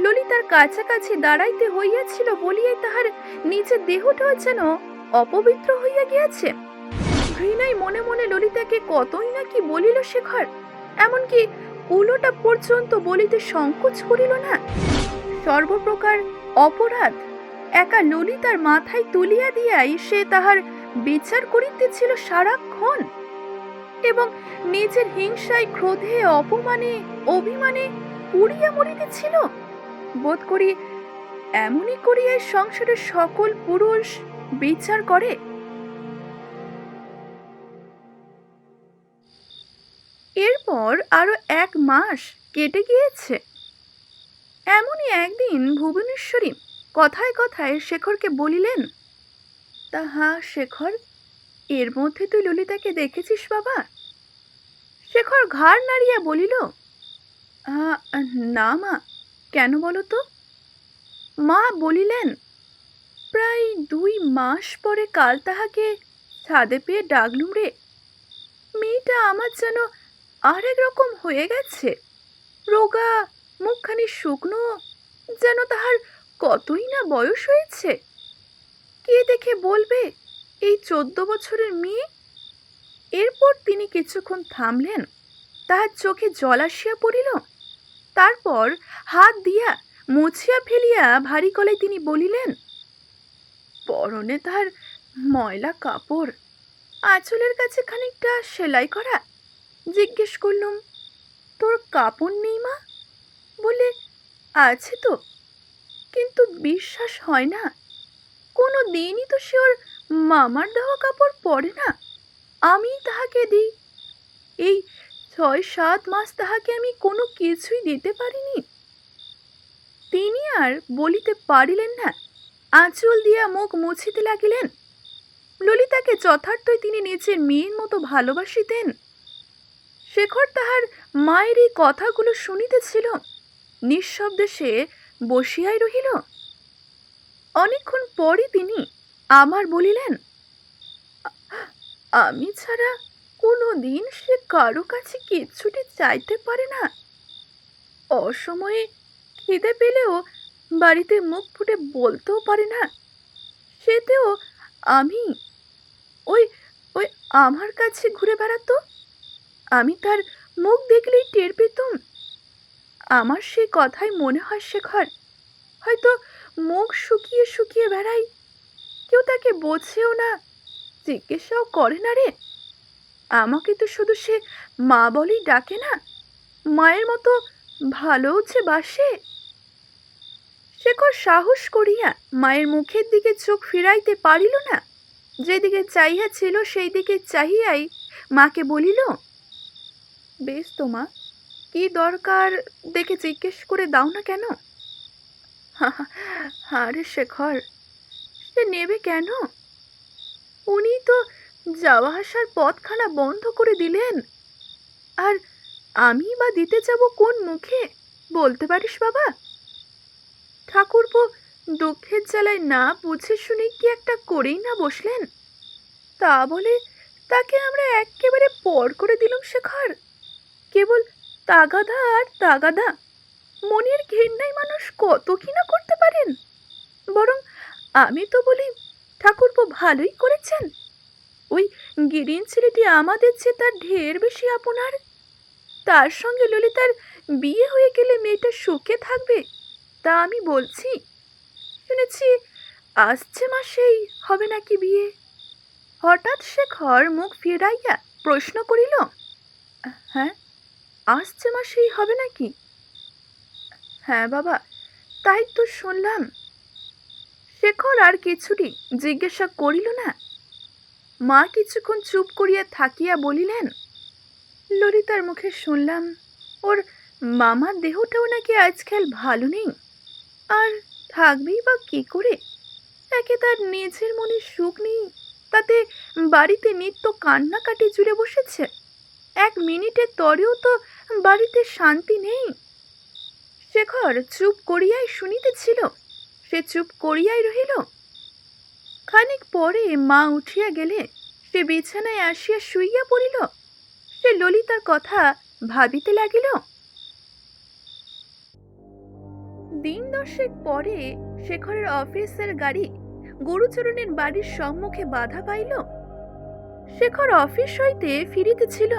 ললিতার কাছাকাছি দাঁড়াইতে হইয়াছিল বলিয়াই তাহার নিজের দেহটা যেন অপবিত্র হইয়া গিয়াছে। ঘৃণাই মনে মনে ললিতাকে কতই না কি বলিল শেখর, এমনকি উলোটা পর্যন্ত বলিতে সংকোচ করিল না। সর্বপ্রকার অপরাধ একা ললিতার মাথায় তুলিয়া দিয়াই সে তাহার বিচার করিতেছিল সারাক্ষণ, এবং নিজের হিংসায়, ক্রোধে, অপমানে, অভিমানে পুড়িয়া মরিতেছিল। বোধ করি এমনই করিয়া সংসারের সকল পুরুষ বিচার করে। এরপর আরও এক মাস কেটে গিয়েছে। এমনই একদিন ভুবনেশ্বরী কথায় কথায় শেখরকে বলিলেন তা হ্যাঁ শেখর এর মধ্যে তুই ললিতাকে দেখেছিস বাবা? শেখর ঘাড় নাড়িয়া বলিল "আহ, না মা কেন বলো তো? মা বলিলেন, প্রায় দুই মাস পরে কাল তাহাকে ছাদে পেয়ে ডাকলুম রে। মেয়েটা আমার যেন আরেক রকম হয়ে গেছে। রোগা মুখখানি শুকনো, যেন তাহার কতই না বয়স হয়েছে। কে দেখে বলবে এই চোদ্দ বছরের মেয়ে? এরপর তিনি কিছুক্ষণ থামলেন। তাহার চোখে জল আসিয়া পড়িল। তারপর হাত দিয়া মুছিয়া ফেলিয়া ভারী গলায় তিনি বলিলেন, পরনে তার ময়লা কাপড়, আঁচলের কাছে খানিকটা সেলাই করা। জিজ্ঞেস করলুম, তোর কাপড় নেই মা? বলে, আছে তো, কিন্তু বিশ্বাস হয় না। কোনো দিনই তো সে ওর মামার দেওয়া কাপড় পরে না। আমি তাহাকে দিই। এই ছয় সাত মাস তাহাকে আমি কোনো কিছুই দিতে পারিনি। তিনি আর বলিতে পারিলেন না, আঁচল দিয়া মুখ মুছিতে লাগিলেন। ললিতাকে যথার্থই তিনি নিজের মেয়ের মতো ভালোবাসিতেন। শেখর তাহার মায়ের এই কথাগুলো শুনিতেছিল, নিঃশব্দে সে বসিয়াই রহিল। অনেকক্ষণ পরে তিনি আমার বলিলেন, "আ- আমি ছাড়া কোনো দিন সে কারও কাছে কিচ্ছুটি চাইতে পারে না। অসময়ে খিদে পেলেও বাড়িতে মুখ ফুটে বলতেও পারে না। সেতেও আমি ওই ওই আমার কাছে ঘুরে বেড়াতো? আমি তার মুখ দেখলেই টের পেতুম। আমার সেই কথাই মনে হয় শেখর। হয়তো মুখ শুকিয়ে শুকিয়ে বেড়াই। কেউ তাকে বোঝেও না, জিজ্ঞাসাও করে না রে। আমাকে তো শুধু সে মা বলেই ডাকে না, মায়ের মতো ভালোও যে বাসে। শেখর সাহস করিয়া মায়ের মুখের দিকে চোখ ফিরাইতে পারিল না, যেদিকে চাহিয়া ছিল সেই দিকে চাহিয়াই মাকে বলিল, বেশ তো মা, কি দরকার দেখে জিজ্ঞেস করে দাও না কেন? আরে শেখর, সে নেবে কেন? উনি তো যাওয়া আসার পথখানা বন্ধ করে দিলেন। আর আমি বা দিতে যাব কোন মুখে? বলতে পারিস বাবা? ঠাকুরপো দুঃখের জ্বালায় না বুঝে শুনে কি একটা করেই না বসলেন। তা বলে তাকে আমরা একেবারে পর করে দিলাম শেখর। কেবল তাগাদা আর তাগাদা। মনের ঘেন্নাই মানুষ কত কি না করতে পারেন? বরং আমি তো বলি ঠাকুরপো ভালোই করেছেন। ওই গিরিন ছেলেটি আমাদের চেয়ে তার ঢের বেশি আপনার? তার সঙ্গে ললিতার বিয়ে হয়ে গেলে মেয়েটা সুখে থাকবে, তা আমি বলছি। শুনেছি আসছে মাসেই হবে নাকি বিয়ে? হঠাৎ শেখর মুখ ফিরাইয়া প্রশ্ন করিল হ্যাঁ আসছে মাসেই হবে নাকি? হ্যাঁ বাবা, তাই তো শুনলাম। শেখর আর কিছুটি জিজ্ঞাসা করিল না। মা কিছুক্ষণ চুপ করিয়া থাকিয়া বলিলেন, ললিতার মুখে শুনলাম, ওর মামার দেহটাও নাকি আজকাল ভালো নেই। আর থাকবেই বা কি করে? একে তার নিজের মনে সুখ নেই, তাতে বাড়িতে নিত্য কান্নাকাটি জুড়ে বসেছে। এক মিনিটের তরেও তো বাড়িতে শান্তি নেই। শেখর চুপ করিয়াই শুনিতেছিল, সে চুপ করিয়াই রহিল। খানিক পরে মা উঠিয়া গেলে সে বিছানায় আসিয়া শুইয়া পড়িল। সে ললিতার কথা ভাবিতে লাগিল। দিন দশেক পরে শেখরের অফিসের গাড়ি গুরুচরণের বাড়ির সম্মুখে বাধা পাইল। শেখর অফিস হইতে ফিরিতেছিল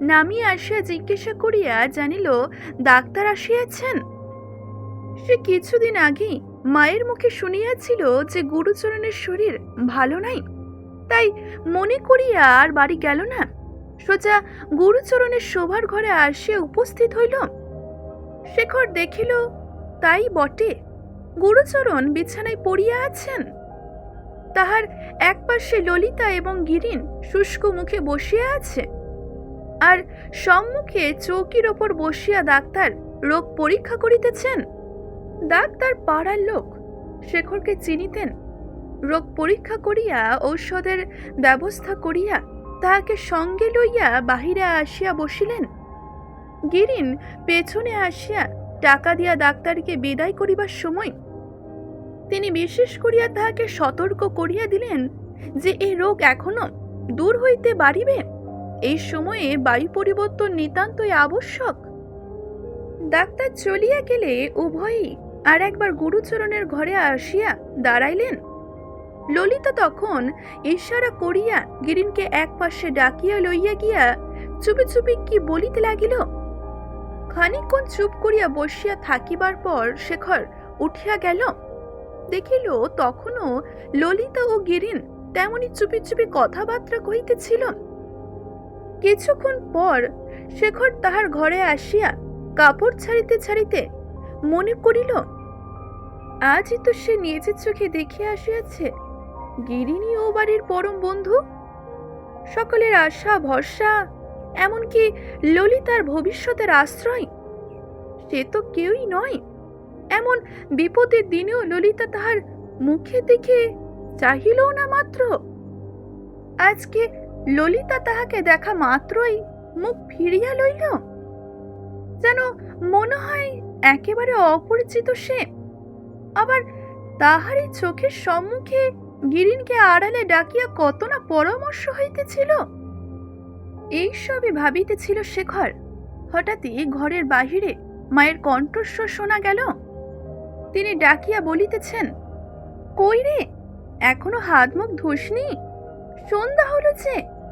নামিয়া আসিয়া জিজ্ঞাসা করিয়া জানিল, ডাক্তার আসিয়াছেন? সে কিছুদিন আগেই মায়ের মুখে শুনিয়াছিল যে গুরুচরণের শরীর ভালো নাই। তাই মনে করিয়া আর বাড়ি গেল না। সোজা গুরুচরণের শোভার ঘরে আসিয়া উপস্থিত হইল। শেখর দেখিল, তাই বটে। গুরুচরণ বিছানায় পড়িয়া আছেন। তাহার একপাশে ললিতা এবং গিরিন শুষ্ক মুখে বসিয়া আছে। আর সম্মুখে চৌকির ওপর বসিয়া ডাক্তার রোগ পরীক্ষা করিতেছেন। ডাক্তার পাড়ার লোক। শেখরকে চিনিতেন। রোগ পরীক্ষা করিয়া, ঔষধের ব্যবস্থা করিয়া তাহাকে সঙ্গে লইয়া বাহিরে আসিয়া বসিলেন। গিরিন পেছনে আসিয়া টাকা দিয়া ডাক্তারকে বিদায় করিবার সময় তিনি বিশেষ করিয়া তাহাকে সতর্ক করিয়া দিলেন যে এই রোগ এখনও দূর হইতে বাড়িবে। এই সময়ে বায়ু পরিবর্তন নিতান্তই আবশ্যক। ডাক্তার চলিয়া গেলে উভয়ই আর একবার গুরুচরণের ঘরে আসিয়া দাঁড়াইলেন। ললিতা তখন ইশারা করিয়া গিরিনকে এক পাশে ডাকিয়া লইয়া গিয়া চুপি চুপি কি বলিতে লাগিল? খানিকক্ষণ চুপ করিয়া বসিয়া থাকিবার পর শেখর উঠিয়া গেল। দেখিল তখনও ললিতা ও গিরিন তেমনি চুপি চুপি কথাবার্তা কহিতেছিল। কিছুক্ষণ পর শেখর তাহার ঘরে আসিয়া কাপড় ছাড়িতে ছাড়িতে মনে করিল, আজই তো সে নিজের চোখে দেখিয়া আসিয়াছে। গিরিনী ও বাড়ির পরম বন্ধু। সকলের আশা, ভরসা, এমনকি ললিতার ভবিষ্যতের আশ্রয়। সে তো কেউই নয়। এমন বিপদের দিনেও ললিতা তাহার মুখে দেখে চাহিলও না মাত্র। আজকে ললিতা তাহাকে দেখা মাত্রই মুখ ফিরিয়া লইল। যেন মনে হয় একেবারে অপরিচিত সে। আবার তাহারই চোখের সম্মুখে গিরিনকে আড়ালে ডাকিয়া কত না পরামর্শ হইতেছিল। এইসবই ভাবিতেছিল শেখর। হঠাৎই ঘরের বাহিরে মায়ের কণ্ঠস্বর শোনা গেল। তিনি ডাকিয়া বলিতেছেন, কই রে, এখনও হাত মুখ ধুসনি? সন্ধ্যা হলো যে।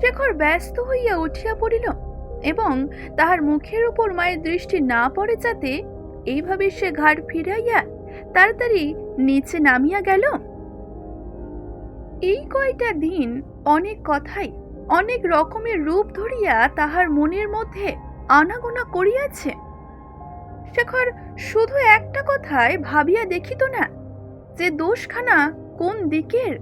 শেখর ব্যস্ত হইয়া উঠিয়া পড়িল। এবং তাহার মুখের উপর মায়ের দৃষ্টি না পড়ে যাতে এইভাবে সে ঘাড় ফিরাইয়া তাড়াতাড়ি নিচে নামিয়া গেল। এই কয়টা দিন অনেক কথাই, অনেক রকমের রূপ ধরিয়া তাহার মনের মধ্যে আনাগোনা করিয়াছে। শেখর, শুধু একটা কথায় ভাবিয়া দেখিত না, যে দোষখানা কোন দিকের?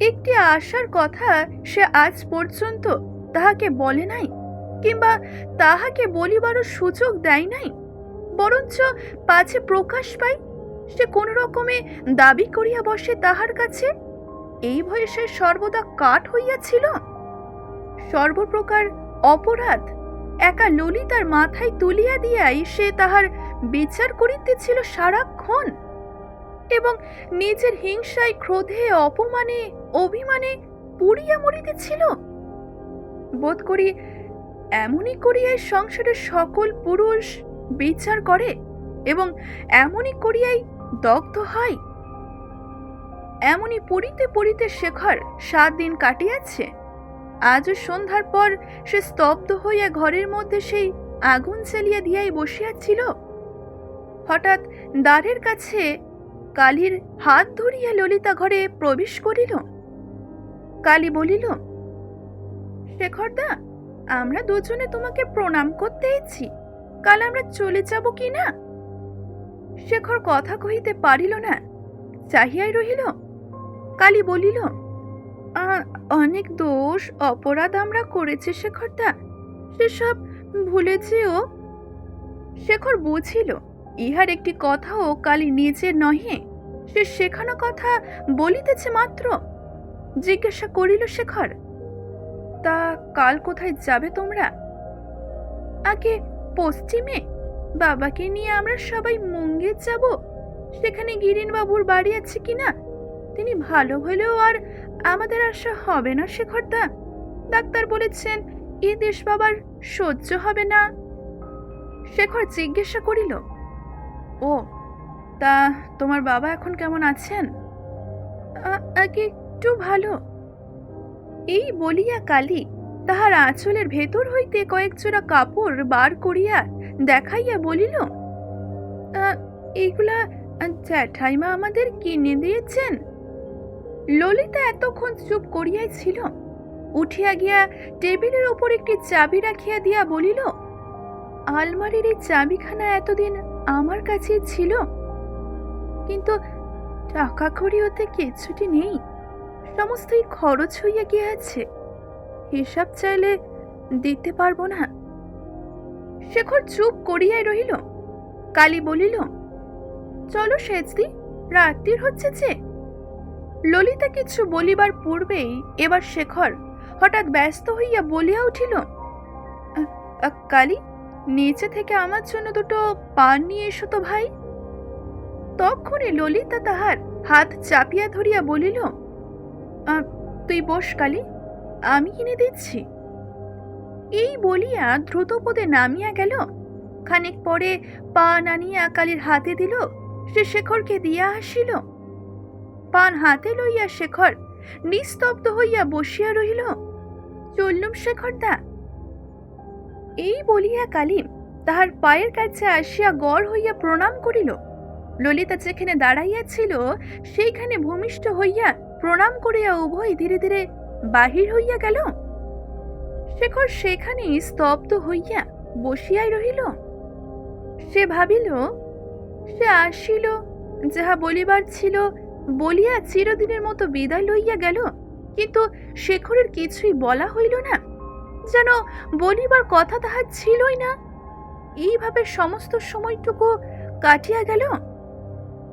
একটি আশার কথা সে আজ পর্যন্ত তাহাকে বলে নাই। কিংবা তাহাকে বলিবারও সুযোগ দেয় নাই। বরঞ্চ পাছে প্রকাশ পাই সে কোন রকমে দাবি করিয়া বসে তাহার কাছে। এই ভয়ে সে সর্বদা কাঠ হইয়াছিল। সর্বপ্রকার অপরাধ একা ললিতার মাথায় তুলিয়া দিয়াই সে তাহার বিচার করিতেছিল সারাক্ষণ। এবং নিজের হিংসায়, ক্রোধে, অপমানে, অভিমানে পুড়িয়া মরিতেছিল। বোধ করি এমনই করিয়াই সংসারের সকল পুরুষ বিচার করে এবং এমনই করিয়াই দগ্ধ হয়। এমনই পড়িতে পড়িতে শেখর সাত দিন কাটিয়াছে। আজও সন্ধ্যার পর সে স্তব্ধ হইয়া ঘরের মধ্যে সেই আগুন জ্বালিয়া দিয়াই বসিয়াছিল। হঠাৎ দ্বারের কাছে কালীর হাত ধরিয়া ললিতা ঘরে প্রবেশ করিল। কালী বলিল, শেখরদা আমরা দুজনে তোমাকে প্রণাম করতে এসেছি কাল আমরা চলে যাব কি না? শেখর কথা কহিতে পারিল না চাহিয়াই রহিল। কালি বলিল "আ, অনেক দোষ অপরাধ আমরা করেছি শেখরদা সেসব ভুলেছেও? শেখর বুঝিল ইহার একটি কথাও কালি নিজের নহে সে শেখানো কথা বলিতেছে মাত্র। জিজ্ঞাসা করিল শেখর তা কাল কোথায় যাবে তোমরা? আগে পশ্চিমে বাবাকে নিয়ে আমরা সবাই মঙ্গের যাব। সেখানে গিরিন বাবুর বাড়ি আছে কিনা? তিনি ভালো হলেও আর আমাদের আশা হবে না শেখরদা ডাক্তার বলেছেন, এ দেশ বাবার সহ্য হবে না। শেখর জিজ্ঞাসা করিল, ও, তা তোমার বাবা এখন কেমন আছেন? আগে একটু ভালো। এই বলিয়া কালী তাহার আঁচলের ভেতর হইতে কয়েক জোড়া কাপড় বার করিয়া দেখাইয়া বলিল "আ, এইগুলা জ্যাঠাইমা আমাদের কিনে দিয়েছেন? ললিতা এতক্ষণ চুপ করিয়াই ছিল। উঠিয়া গিয়া টেবিলের ওপর একটি চাবি রাখিয়া দিয়া বলিল আলমারির এই চাবিখানা এতদিন আমার কাছে ছিল। কিন্তু টাকা কড়ি ওতে কিছুটি নেই। সমস্তই খরচ হইয়া গিয়াছে। হিসাব চাইলে দিতে পারব না। শেখর চুপ করিয়াই রহিল। কালী বলিল চলো সেজদি রাত্রির হচ্ছে যে। ললিতা কিছু বলিবার পূর্বেই এবার শেখর হঠাৎ ব্যস্ত হইয়া বলিয়া উঠিল "আ, আ, কালী নিচে থেকে আমার জন্য দুটো পান নিয়ে এসো তো ভাই। তখনই ললিতা তাহার হাত চাপিয়া ধরিয়া বলিল "আ, তুই বস, কালি। আমি কিনে দিচ্ছি। এই বলিয়া দ্রুতপদে নামিয়া গেল। খানিক পরে পান আনিয়া কালির হাতে দিল। সে শেখরকে দিয়া আসিল। পান হাতে লইয়া শেখর নিস্তব্ধ হইয়া বসিয়া রহিল। চললুম শেখর দা। এই বলিয়া কালী তাহার পায়ের কাছে আসিয়া গড় হইয়া প্রণাম করিল। ললিতা যেখানে দাঁড়াইয়াছিল, সেইখানে ভূমিষ্ঠ হইয়া প্রণাম করিয়া উভয় ধীরে ধীরে বাহির হইয়া গেল। শেখর সেখানেই স্তব্ধ হইয়া বসিয়াই রহিল। সে ভাবিল, সে আসিল, যাহা বলিবার ছিল, বলিয়া চিরদিনের মতো বিদায় লইয়া গেল, কিন্তু শেখরের কিছুই বলা হইল না। যেন বলিবার কথা তাহার ছিলই না। এইভাবে সমস্ত সময়টুকু কাটিয়া গেল।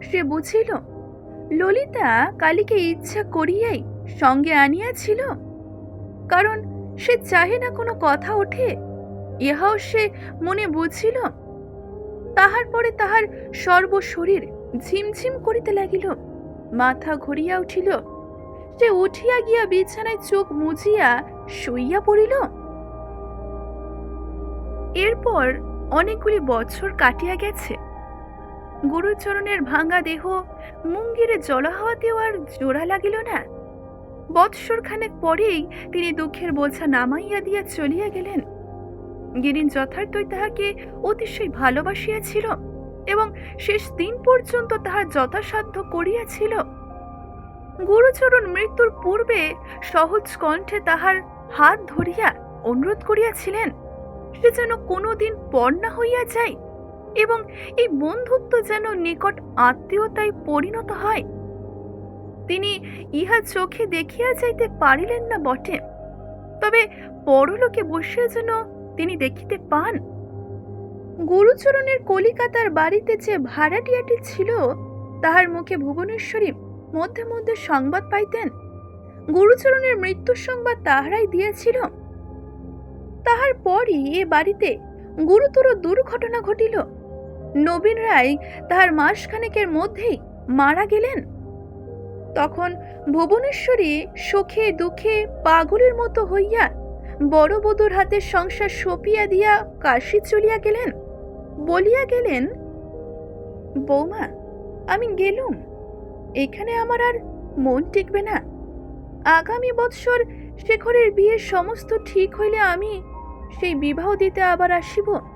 সে বুঝিল ললিতা কালীকে ইচ্ছা করিয়াই সঙ্গে আনিয়াছিল, কারণ সে চাহে না কোনো কথা ওঠে, ইহাও সে মনে বুঝিল। তাহার পরে তাহার সর্বশরীর ঝিমঝিম করিতে লাগিল, মাথা ঘুরিয়া উঠিল। সে উঠিয়া গিয়া বিছানায় চোখ মুজিয়া শুইয়া পড়িল। এরপর অনেকগুলি বছর কাটিয়া গেছে। গুরুচরণের ভাঙা দেহ, মুঙ্গিরে জলহাওয়াতেও আর জোড়া লাগিল না। বৎসর খানেক পরেই তিনি দুঃখের বোঝা নামাইয়া দিয়া চলিয়া গেলেন। গিরিন যথার্থই তাহাকে অতিশয় ভালোবাসিয়াছিল এবং শেষ দিন পর্যন্ত তাহার যথাসাধ্য করিয়াছিল। গুরুচরণ মৃত্যুর পূর্বে সহজ কণ্ঠে তাহার হাত ধরিয়া অনুরোধ করিয়াছিলেন, সে যেন কোনোদিন পর না হইয়া যায় এবং এই বন্ধুত্ব যেন নিকট আত্মীয়তায় পরিণত হয়। তিনি ইহা চোখে দেখিয়া যাইতে পারিলেন না বটে, তবে পরলোকে বসিয়া যেন তিনি দেখিতে পান। গুরুচরণের কলিকাতার বাড়িতে যে ভাড়াটিয়াটি ছিল, তাহার মুখে ভুবনেশ্বরী মধ্যে মধ্যে সংবাদ পাইতেন। গুরুচরণের মৃত্যুর সংবাদ তাহারাই দিয়েছিল। তাহার পরই এ বাড়িতে গুরুতর দুর্ঘটনা ঘটিল। নবীন রায় তাহার মাসখানেকের মধ্যেই মারা গেলেন। তখন ভুবনেশ্বরী সুখে দুঃখে পাগলের মতো হইয়া বড় বধূর হাতে সংসার সপিয়া দিয়া কাশি চলিয়া গেলেন। বলিয়া গেলেন, বৌমা, আমি গেলুম। এখানে আমার আর মন টিকবে না। আগামী বৎসর শেখরের বিয়ের সমস্ত ঠিক হইলে আমি সেই বিবাহ দিতে আবার আসিব।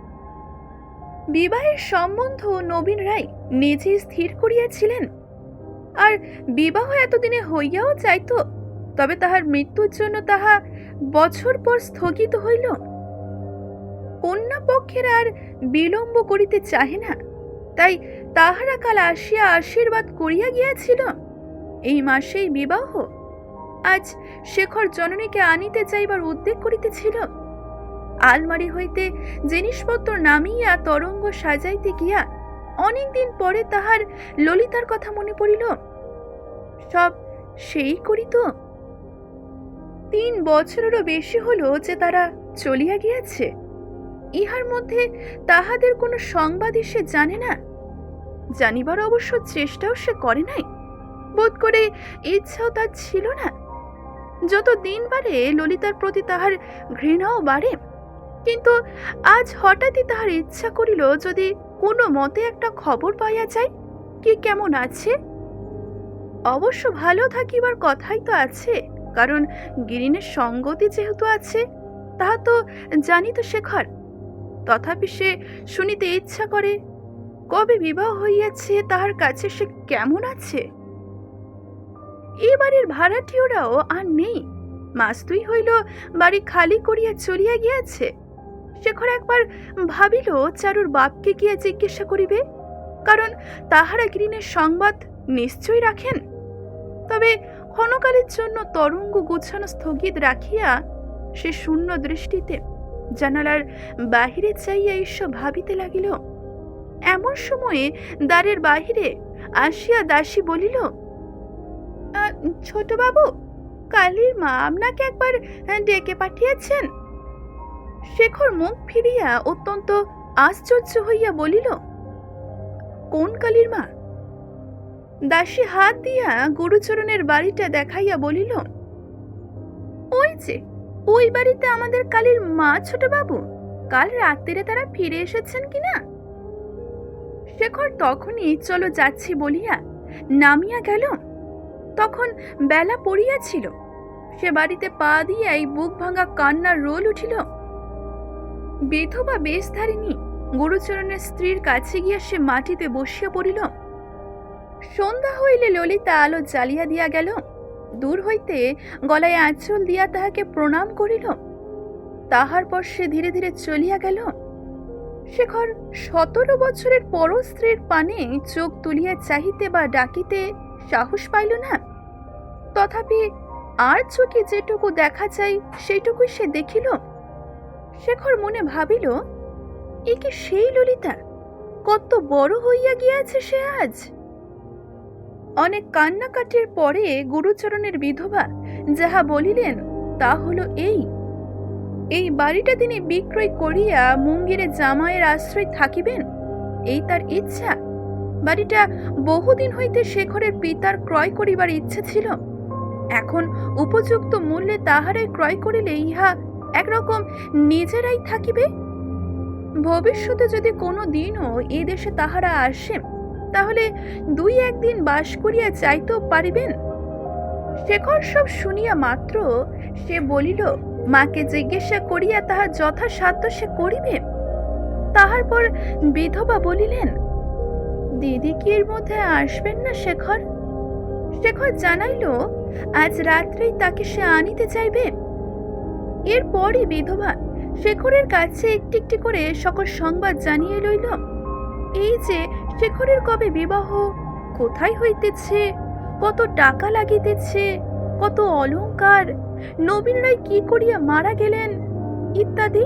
বিবাহের সম্বন্ধ নবীন রায় নিজে স্থির করিয়াছিলেন। আর বিবাহ এতদিনে হইয়াও যাইত, তবে তাহার মৃত্যুর জন্য তাহা বছর পর স্থগিত হইল। কন্যা পক্ষের আর বিলম্ব করিতে চাহে না, তাই তাহারা কাল আসিয়া আশীর্বাদ করিয়া গিয়াছিল। এই মাসেই বিবাহ। আজ শেখর জননীকে আনিতে চাইবার উদ্যোগ করিতেছিল। আলমারি হইতে জিনিসপত্র নামিয়া তরঙ্গ সাজাইতে গিয়া অনেকদিন পরে তাহার ললিতার কথা মনে পড়িল, সব সেই করিত তিন বছরেরও বেশি হলো যে তারা চলিয়া গিয়াছে। ইহার মধ্যে তাহাদের কোনো সংবাদই সে জানে না। জানিবার অবশ্য চেষ্টাও সে করে নাই। বোধ করে ইচ্ছাও তার ছিল না। যত দিন বাড়ে ললিতার প্রতি তাহার ঘৃণাও বাড়ে। কিন্তু আজ হঠাৎই তাহার ইচ্ছা করিল যদি কোনো মতে একটা খবর পাইয়া যায়, কি কেমন আছে? অবশ্য ভালো থাকিবার কথাই তো আছে, কারণ গিরিনের সঙ্গতি যেহেতু আছে, তাহা তো জানি তো শেখর। তথাপি সে শুনিতে ইচ্ছা করে, কবে বিবাহ হইয়াছে, তাহার কাছে সে কেমন আছে? এবারের ভাড়াটিওরাও আর নেই মাস দুই হইল বাড়ি খালি করিয়া চলিয়া গিয়াছে। শেখর একবার ভাবিল, চারুর বাপকে গিয়া জিজ্ঞাসা করিবে? কারণ তাহারা গ্রিনের সংবাদ নিশ্চয়ই রাখেন। তবে ক্ষণকালের জন্য তরঙ্গ গুছানো স্থগিত রাখিয়া সে শূন্য দৃষ্টিতে জানালার বাহিরে চাইয়া ঈশ্বর ভাবিতে লাগিল। এমন সময়ে দ্বারের বাহিরে আসিয়া দাসী বলিল ছোট বাবু কালীর মা আপনাকে একবার ডেকে পাঠিয়েছেন? শেখর মুখ ফিরিয়া অত্যন্ত আশ্চর্য হইয়া বলিল, কোন কালীর মা? দাসী হাত দিয়া গুরুচরণের বাড়িটা দেখাইয়া বলিল, ওই যে, ওই বাড়িতে আমাদের কালীর মা ছোট বাবু কাল রাত্রিরে তারা ফিরে এসেছেন কিনা শেখর তখনই, চলো যাচ্ছি বলিয়া নামিয়া গেল। তখন বেলা পড়িয়াছিল। সে বাড়িতে পা দিয়াই বুক ভাঙা কান্নার রোল উঠিল। বিধবা বেশধারিণী গুরুচরণের স্ত্রীর কাছে গিয়া সে মাটিতে বসিয়া পড়িল। সন্ধ্যা হইলে ললিতা আলো জ্বালিয়া দিয়া গেল। দূর হইতে গলায় আঁচল দিয়া তাহাকে প্রণাম করিল। তাহার পর সে ধীরে ধীরে চলিয়া গেল। শেখর সতেরো বছরের পর স্ত্রীর পানে চোখ তুলিয়া চাহিতে বা ডাকিতে সাহস পাইল না। তথাপি আর চোখে যেটুকু দেখা যায় সেইটুকুই সে দেখিল। শেখর মনে ভাবিল, এ কি সেই ললিতা? কত বড় হইয়া গিয়াছে সে আজ? অনেক কান্নাকাটির পরে গুরুচরণের বিধবা যাহা বলিলেন, তা হলো এই। এই বাড়িটা তিনি বিক্রয় করিয়া মুঙ্গিরে জামাইয়ের আশ্রয় থাকিবেন? এই তার ইচ্ছা। বাড়িটা বহুদিন হইতে শেখরের পিতার ক্রয় করিবার ইচ্ছা ছিল। এখন উপযুক্ত মূল্যে তাহারাই ক্রয় করিলে ইহা একরকম নিজেরাই থাকিবে? ভবিষ্যতে যদি কোনো দিনও এ দেশে তাহারা আসে, তাহলে দুই একদিন বাস করিয়া যাইতেও পারিবেন? শেখর সব শুনিয়া মাত্র সে বলিল, মাকে জিজ্ঞাসা করিয়া তাহার যথাসাধ্য সে করিবে? তাহার পর বিধবা বলিলেন, দিদি কি এর মধ্যে আসবেন না শেখর? শেখর জানাইল, আজ রাত্রেই তাকে সে আনিতে চাইবে। এরপরই বিধবা শেখরের কাছে একটি একটি করে সকল সংবাদ জানিয়ে লইল, এই যে শেখরের কবে বিবাহ? কোথায় হইতেছে? কত টাকা লাগিতেছে? কত অলংকার নবীন রায় কি করিয়া মারা গেলেন? ইত্যাদি।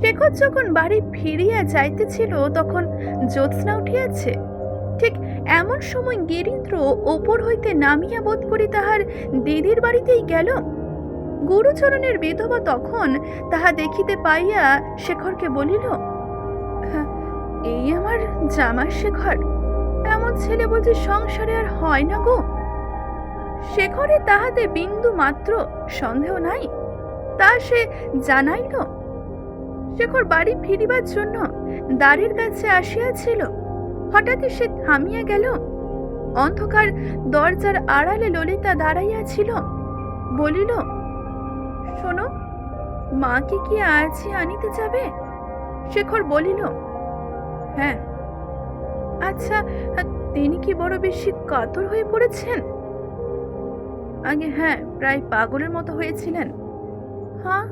শেখর যখন বাড়ি ফিরিয়া যাইতেছিল, তখন জ্যোৎস্না উঠিয়াছে। ঠিক এমন সময় গিরীন্দ্র ওপর হইতে নামিয়া বোধ করি তাহার দিদির বাড়িতেই গেল। গুরুচরণের বিধবা তখন তাহা দেখিতে পাইয়া শেখরকে বলিল "হ্যাঁ, এই আমার জামার শেখর। এমন ছেলে বুঝি সংসারে আর হয় না গো? শেখরে তাহাতে বিন্দু মাত্র সন্দেহ নাই তা সে জানাইল। শেখর বাড়ি ফিরিবার জন্য দ্বারের কাছে আসিয়াছিল। হঠাৎই সে থামিয়া গেল। অন্ধকার দরজার আড়ালে ললিতা দাঁড়াইয়াছিল। বলিল শোনো, মাকে কি আজই আনিতে যাবে? শেখর বলিল হ্যাঁ। আচ্ছা তিনি কি বড় বেশি কাতর হয়ে পড়েছেন? আগে হ্যাঁ প্রায় পাগলের মতো হয়েছিলেন। হ্যাঁ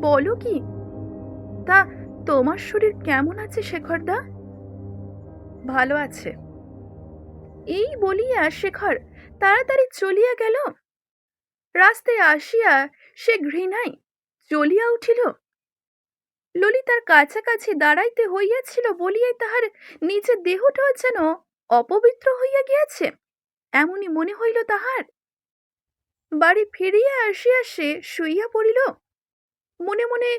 বলো কি? তা তোমার শরীর কেমন আছে শেখরদা ভালো আছে। এই বলিয়া শেখর তাড়াতাড়ি চলিয়া গেল। রাস্তায় আসিয়া সে ঘৃণায় চলিয়া উঠিল। ললিতার কাছাকাছি দাঁড়াইতে হইয়াছিল বলিয়াই তাহার নিজের দেহটাও যেন অপবিত্র হইয়া গিয়াছে, এমনই মনে হইল তাহার। বাড়ি ফিরিয়া আসিয়া সে শুইয়া পড়িল। মনে মনে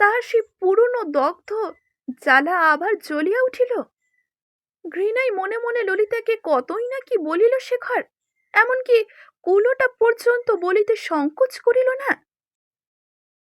তাহার সে পুরনো দগ্ধ জ্বালা আবার জ্বলিয়া উঠিল। ঘৃণায় মনে মনে ললিতাকে কতই না কি বলিল শেখর, এমনকি কুলোটা পর্যন্ত বলিতে সংকোচ করিল না?